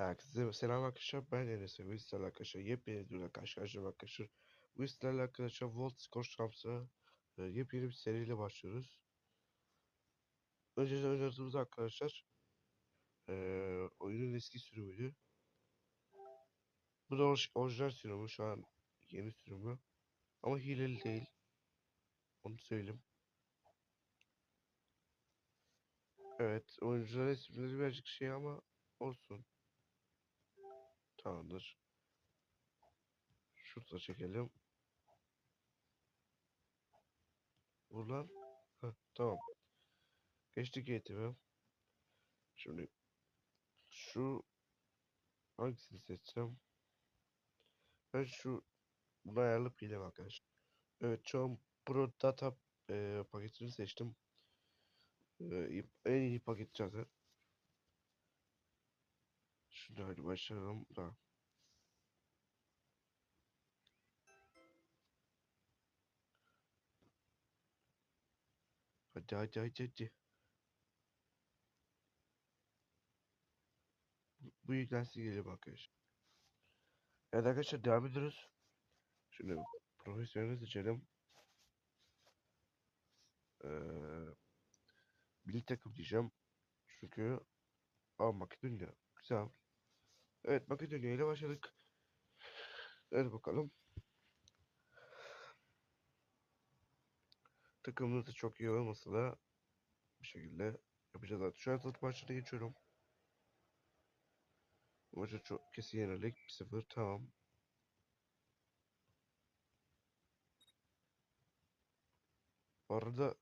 Herkese selam arkadaşlar. Ben Enes ve bu arkadaşlar yepyeni videoyla karşı karşıya arkadaşlar. Bu arkadaşlar Volt Skor Şams'a e, yepyeni bir seriyle başlıyoruz. Önceden oynadığımız arkadaşlar e, oyunun eski sürümüydü. Bu da orij- orijinal sürümü şu an yeni sürümü. Ama hileli değil. Onu söyleyeyim. Evet oyuncuların isimleri birazcık şey ama olsun. Tamamdır. Şurada çekelim. Buradan. Heh, tamam. Geçtik eğitimi. Şimdi şu hangisini seçsem? Ben şu bunu ayarlayıp gideyim arkadaşlar. Evet şu Pro Data e, paketini seçtim. E, en iyi paket zaten. Şimdi hadi başlayalım. Tamam. Hadi hadi hadi hadi. Bu- yüklensin geliyor arkadaşlar. Evet arkadaşlar devam ediyoruz. Şimdi profesyonel seçelim. Ee, milli takım diyeceğim. Çünkü Aa Makedonya. Güzel. Evet Makedonya ile başladık. Hadi bakalım. Takımımız da çok iyi olmasa da bir şekilde yapacağız artık. Şu an satış maçına geçiyorum. Maçı çok kesin yenildik. 1-0 tamam. Bu arada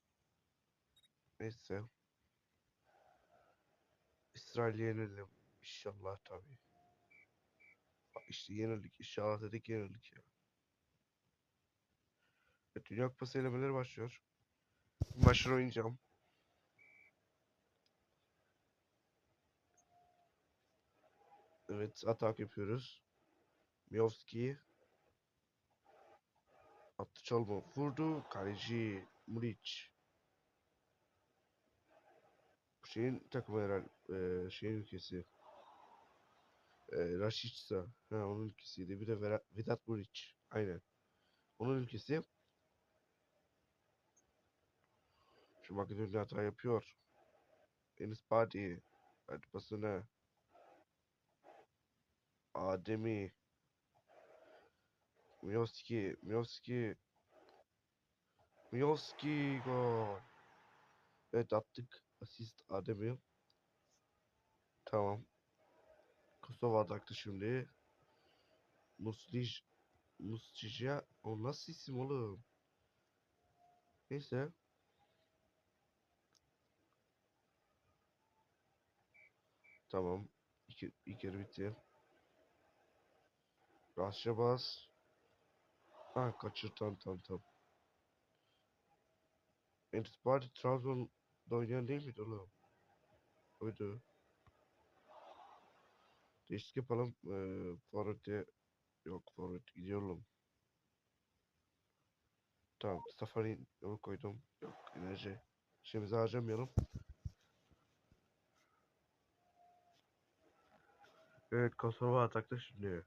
neyse. İsrail'i yenelim. İnşallah tabii. İşte yenildik. İnşallah dedik yenildik ya. Evet, Dünya Kupası elemeleri başlıyor. Maçları oynayacağım. Evet atak yapıyoruz. Miovski. Attı çalma. Vurdu. Kaleci. Muriç. Şeyin takımı herhalde. Eee şeyin ülkesi. Eee Rashica. Ha onun ülkesiydi. Bir de Vedat Muriç. Aynen. Onun ülkesi. Şu Makedonya hata yapıyor. Enis Badi. Hadi pasına. Ademi. Miovski. Miovski. Miovski gol. Evet attık. Asist Adem'i. Tamam. Kosova ataktı şimdi. Muslij. Muslija. O nasıl isim oğlum? Neyse. Tamam. İki, ilk yarı bitti. Rasya bas. Ha kaçır tam tam tam. Enis Badi Trabzon'da oynayan değil miydi oğlum? Oydu. Değişiklik yapalım. Ee, Forvet'e yok Forvet gidiyorum. Tamam Safari yolu koydum. Yok enerji. Şimdi harcamayalım. Evet Kosova atakta şimdi.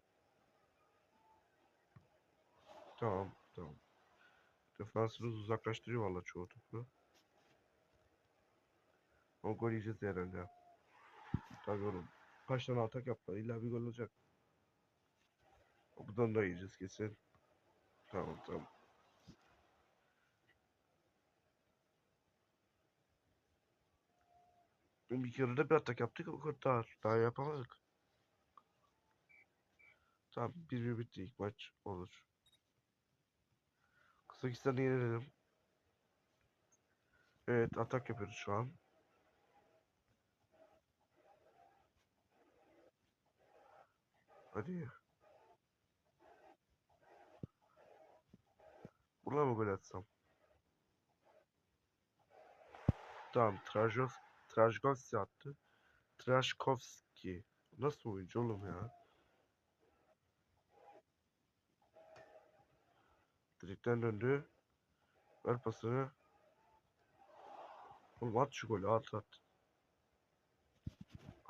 Tamam tamam. Defansımız uzaklaştırıyor valla çoğu topu. O gol yiyeceğiz herhalde. Tabii oğlum. Kaç tane atak yaptılar. İlla bir gol olacak. Buradan da yiyeceğiz kesin. Tamam tamam. Bir kere de bir atak yaptık o kadar. Daha yapamadık. Tamam bir bir bitti ilk maç olur. Kazakistan'ı yenelim. Evet atak yapıyoruz şu an. Hadi. Buna mı gol atsam? Tamam Trajos Trajkovski attı. Trajkovski. Nasıl oyuncu oğlum ya? Direkten döndü. Ver pasını. Oğlum at şu golü at at.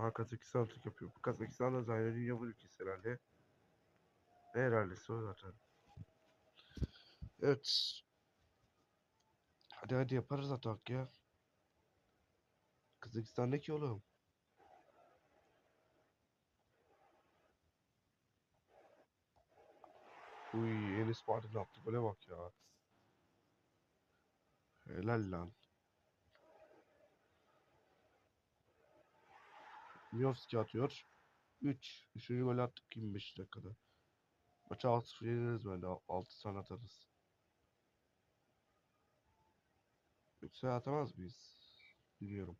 Ha Kazakistan Türk yapıyor. Kazakistan da zaten dünya bu ülkesi herhalde. Ne herhalde o zaten. Evet. Hadi hadi yaparız atak ya. Kazakistan ne ki oğlum? Uy Enes ne yaptı? Böyle bak ya. Helal lan. Miyovski atıyor. 3. Üçüncü golü attık 25 dakikada. Maçı 6-0 yeneriz bence. 6 tane atarız. Yoksa atamaz mıyız? Bilmiyorum.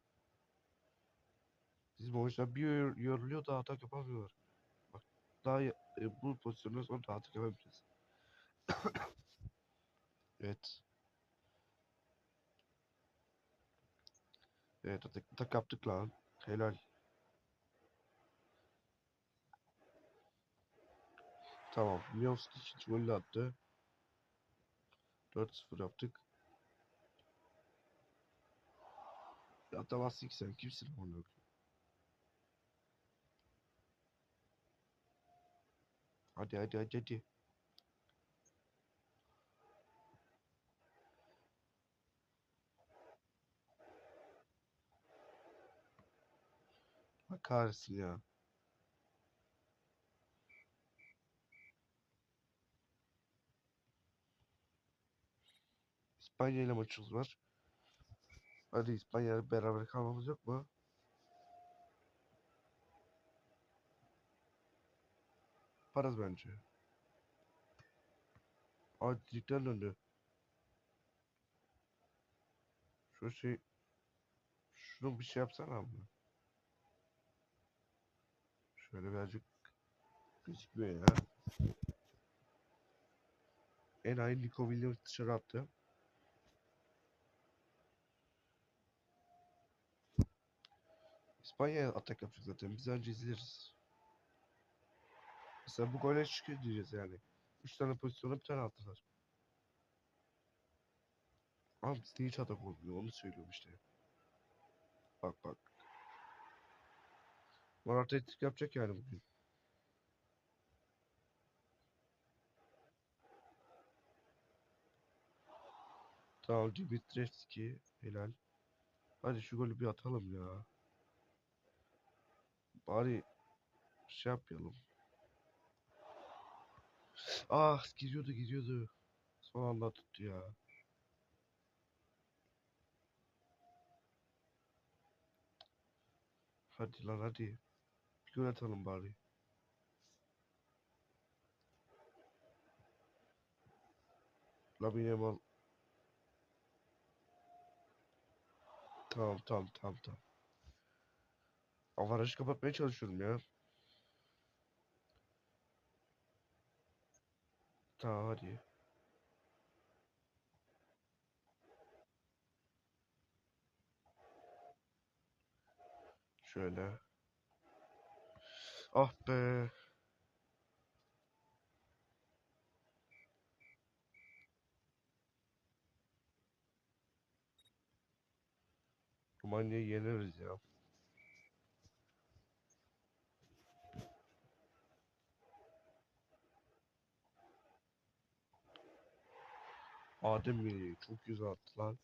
Bizim oyuncular bir yor- yoruluyor da atak yapamıyorlar. Bak daha e, bu pozisyondan sonra da atak yapamayacağız. evet. Evet atak, atak yaptık lan. Helal. Tamam. Miyovski ikinci golü attı. 4-0 yaptık. Ya atamazsın ki sen. Kimsin onu? Hadi hadi hadi hadi. Bak kahretsin ya. İspanya ile maçımız var. Hadi İspanya beraber kalmamız yok mu? Yaparız bence. Aa dikten döndü. Şu şey... Şunu bir şey yapsana abla. Şöyle birazcık gözükmüyor ya. En iyi Nico Williams dışarı attı. İspanya atak yapacak zaten. Biz önce izleriz. Mesela bu gole şükür diyeceğiz yani. 3 tane pozisyona bir tane attılar. Ama bizde hiç atak olmuyor. Onu söylüyorum işte. Bak bak. Morata ettik yapacak yani bugün. Tamam Dimitrievski helal. Hadi şu golü bir atalım ya. Bari şey yapmayalım. Ah gidiyordu gidiyordu. Son anda tuttu ya. Hadi lan hadi. Bir gol atalım bari. Lamine Yamal. Tamam tamam tamam tamam. Avarajı kapatmaya çalışıyorum ya. Tamam hadi. Şöyle. Ah be. Romanya'yı yeneriz ya. Adem mi? Çok güzel attı lan.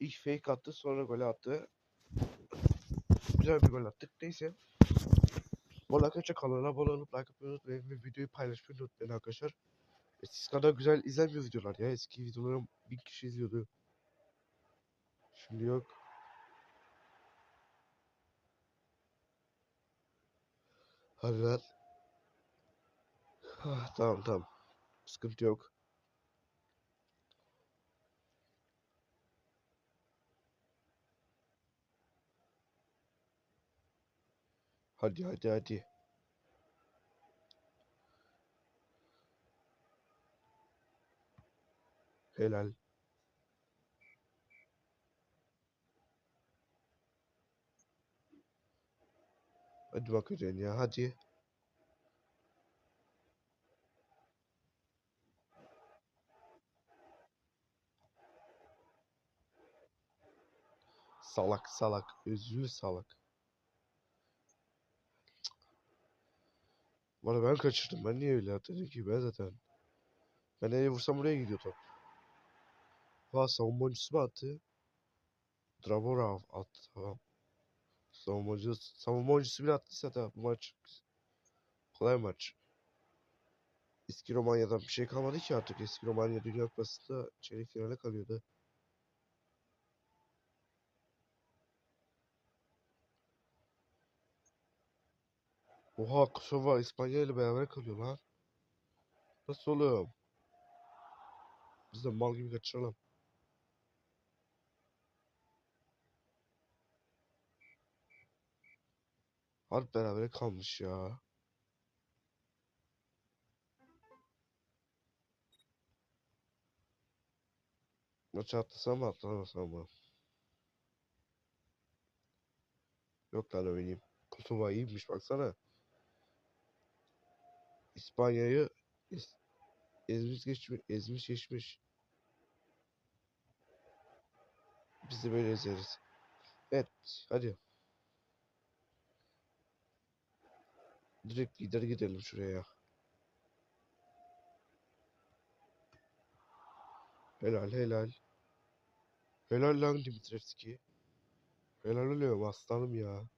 İlk fake attı sonra gol attı. Güzel bir gol attık. Neyse. Arada arkadaşlar kanala abone olup like atmayı unutmayın ve videoyu paylaşmayı unutmayın arkadaşlar. Eskisi kadar güzel izlenmiyor videolar ya. Eski videolarım bir kişi izliyordu. Şimdi yok. Hadi lan. Ah, tamam tamam. Sıkıntı yok. Hadi hadi hadi. Helal. Hadi bakacaksın ya hadi. Salak salak. Özürlü salak. Bana ben kaçırdım. Ben niye öyle dedim ki ben zaten. Ben nereye vursam buraya gidiyor top. Ha savunma oyuncusu mu attı? Dravorov attı tamam. Savunma oyuncusu bile attıysa da bu maç kolay maç. Eski Romanya'dan bir şey kalmadı ki artık. Eski Romanya Dünya Kupası'nda çeyrek finale kalıyordu. Oha Kosova İspanya ile beraber kalıyor lan. Nasıl oğlum? Biz de mal gibi kaçıralım. Harp beraber kalmış ya. Maçı atlasam mı atlamasam mı? Yok lan oynayayım. Kosova iyiymiş baksana. İspanya'yı ez- ezmiş geçmiş, ezmiş geçmiş. Biz de böyle ezeriz. Evet, hadi. Direkt lider gidelim şuraya. Helal helal. Helal lan Dimitrevski. Helal oluyorum aslanım ya.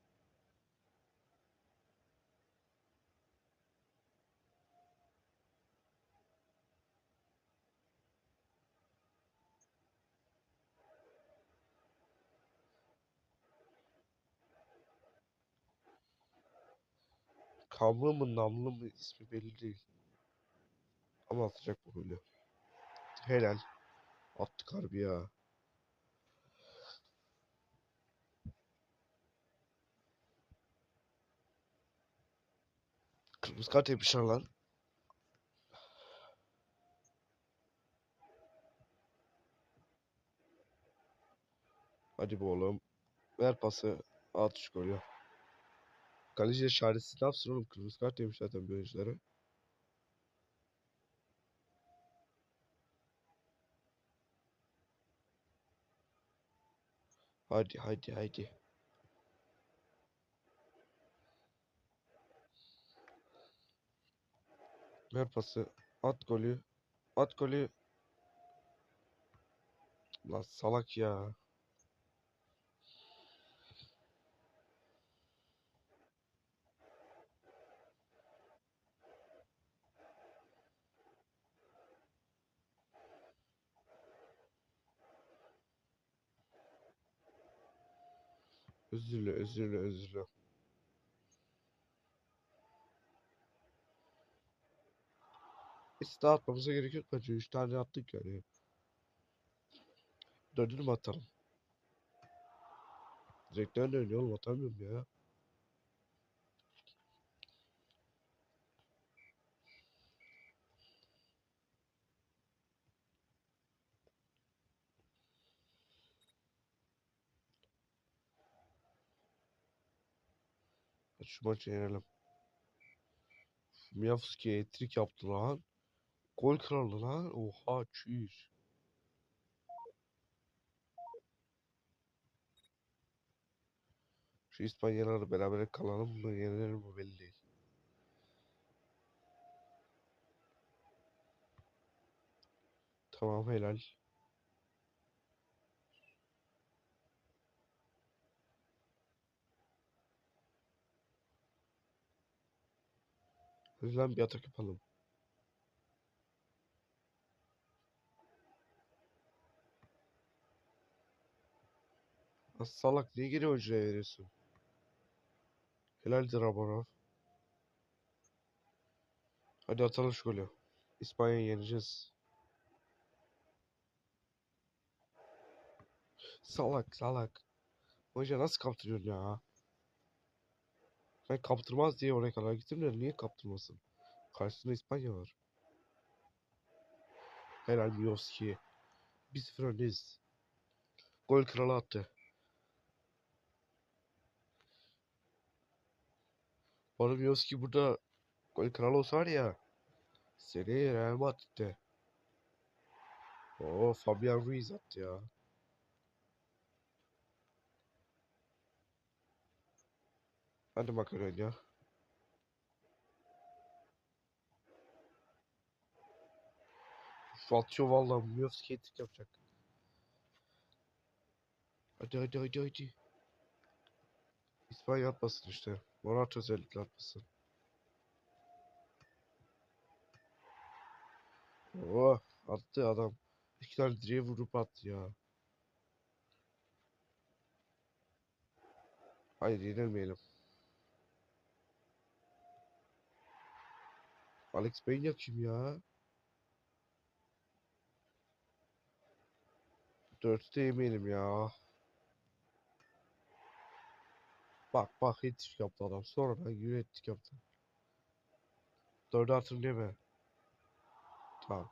Kamlı mı namlı mı ismi belli değil. Ama atacak bu golü. Helal. Attık harbi ya. Kırmızı kart yemişler lan. Hadi bu oğlum. Ver pası. At şu golü. Kaleci çaresiz ne yapsın oğlum? Kırmızı kart yemiş zaten bir oyunculara. Hadi hadi hadi. Ver pası. At golü. At golü. Lan salak ya. Özür dile, özür dile, özür dile. Hiç daha atmamıza gerek yok bence. 3 tane attık yani. Dördünü mü atalım? Direkten dönüyor oğlum atamıyorum ya. Şu maçı yenelim. Miyavski etrik yaptı lan. Gol kralı lan. Oha çüş. Şu İspanyalıları beraber kalalım mı yenilir mi belli değil. Tamam helal. Hadi lan bir atak yapalım. Lan salak niye geri oyuncuya veriyorsun? Helaldir Rabarov. Hadi atalım şu golü. İspanya'yı yeneceğiz. Salak salak. Hoca nasıl kaptırıyorsun ya? Ben kaptırmaz diye oraya kadar gittim de niye kaptırmasın? Karşısında İspanya var. Helal Miovski. 1-0 öndeyiz. Gol kralı attı. Bana Miovski burada gol kralı olsa var ya. Seni Real Madrid'de. Oo Fabian Ruiz attı ya. Hadi bakalım ya. Atıyor valla. Move skating yapacak. Hadi hadi hadi hadi. İsmail atmasın işte. Morat özellikle atmasın. Oh attı adam. İki tane direğe vurup attı ya. Hayır yenilmeyelim. Alex Bey'in kim ya? Dörtte yemeyelim ya. Bak bak hat yaptı adam. Sonradan yürü ettik yaptı. Dörde atın deme. Tamam.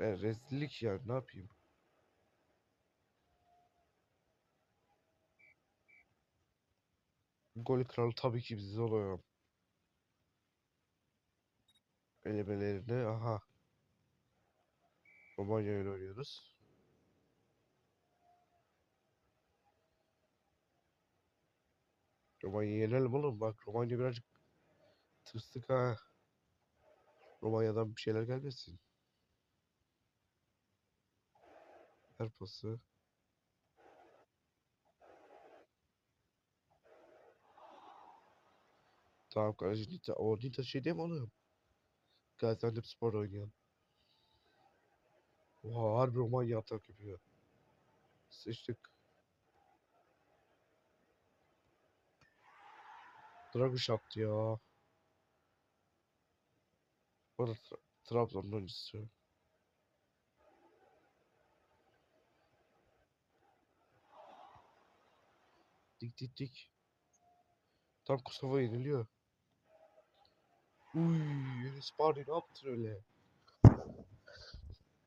E, rezillik ya ne yapayım? Gol kralı tabii ki biz oluyor. Elemelerinde aha. Romanya ile oynuyoruz. Romanya yenelim oğlum bak Romanya birazcık tırstık ha. Romanya'dan bir şeyler gelmesin. Her pası. Tamam kaleci Nita. O şey değil mi oğlum? Gaziantep Spor oynayan. Oha harbi Romanya atak yapıyor. Sıçtık. Draguş attı ya. O da Tra Trabzon'un oyuncusu. Dik dik dik. Tam Kosova yeniliyor. Uy, Enes Bari ne yaptın öyle?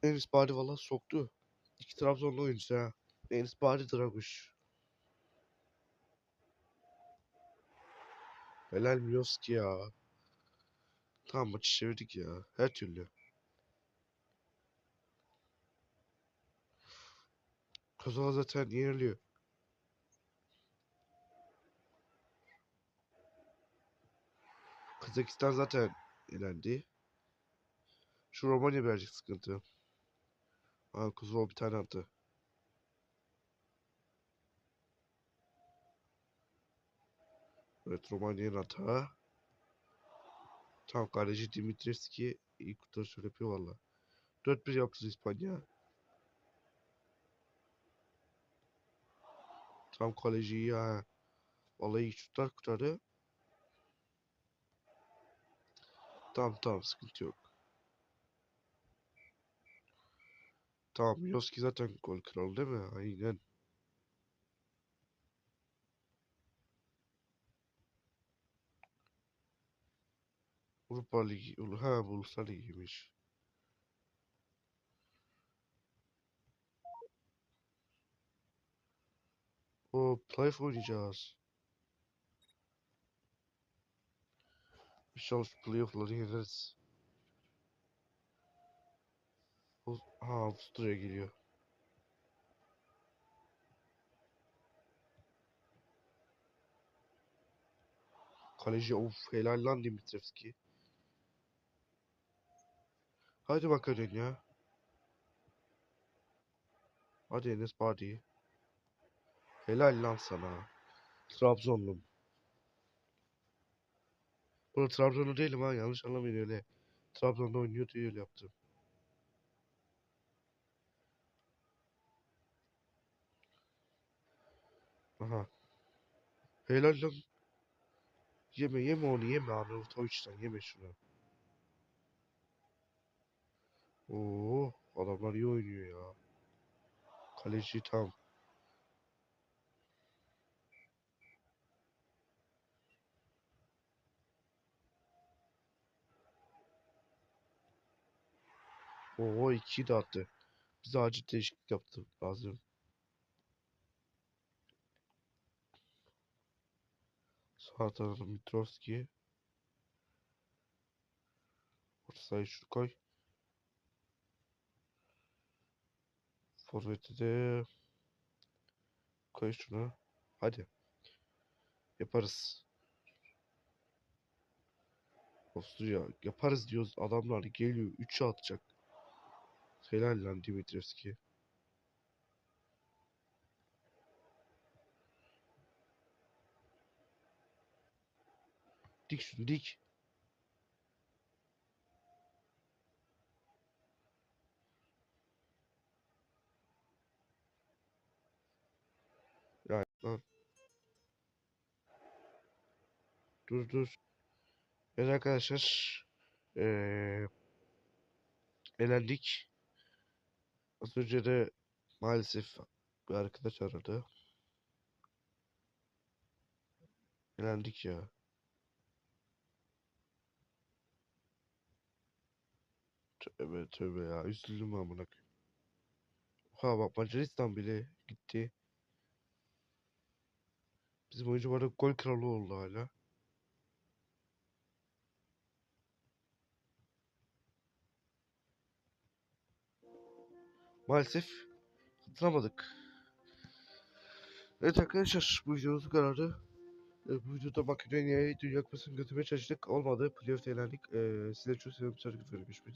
Enes Bari valla soktu. İki Trabzonlu oyuncusu ha. Enes Bari Draguş. Helal Miloski ya. Tamam maçı çevirdik ya. Her türlü. Kosova zaten yeniliyor. Kazakistan zaten elendi. Şu Romanya birazcık sıkıntı. Aa Kosova bir tane attı. Evet Romanya'nın hata. Tam kaleci Dimitrievski iyi kurtarış yapıyor valla. 4-1 yaptı İspanya. Tam kaleci ha. Vallahi iyi şutlar kurtardı. Tamam tamam sıkıntı yok. Tamam Miloski zaten gol kralı değil mi? Aynen. Avrupa Ligi, ha bu Uluslar Ligi'ymiş. O playoff oynayacağız. İnşallah şu playoff'ları yeneriz. Ha Avusturya geliyor. Kaleci of helal lan Dimitrievski. Hadi bakalım ya. Hadi Enes Badi. Helal lan sana. Trabzonlum. Bu Trabzonlu değilim ha yanlış anlamayın öyle. Trabzon'da oynuyor diye öyle yaptım. Aha. Helal lan. Yeme yeme onu yeme Arnavutovic'den yeme şunu. Oo adamlar iyi oynuyor ya. Kaleci tam. Oo iki de attı. Bize acil değişiklik yaptı lazım. Sağ tarafı Mitrovski. Orta sahayı şunu koy. Forvet'i de koy şunu. Hadi. Yaparız. Avusturya yaparız diyoruz. Adamlar geliyor 3'e atacak. Helal lan Dimitrievski. Dik şunu dik. Ya lan. Dur dur. Evet arkadaşlar. Eee elendik. Az önce de maalesef bir arkadaş aradı. Elendik ya. Tövbe tövbe ya. Üzüldüm amına koyayım. Ha bak Macaristan bile gitti. Bizim oyuncu bu arada gol kralı oldu hala. Maalesef katılamadık. Evet arkadaşlar bu videomuz bu kadardı. Ee, bu videoda Makedonya'yı Dünya Kupası'nı götürmeye çalıştık. Olmadı. Playoff'ta elendik. Ee, size çok seviyorum. Sonraki videoda görüşmek.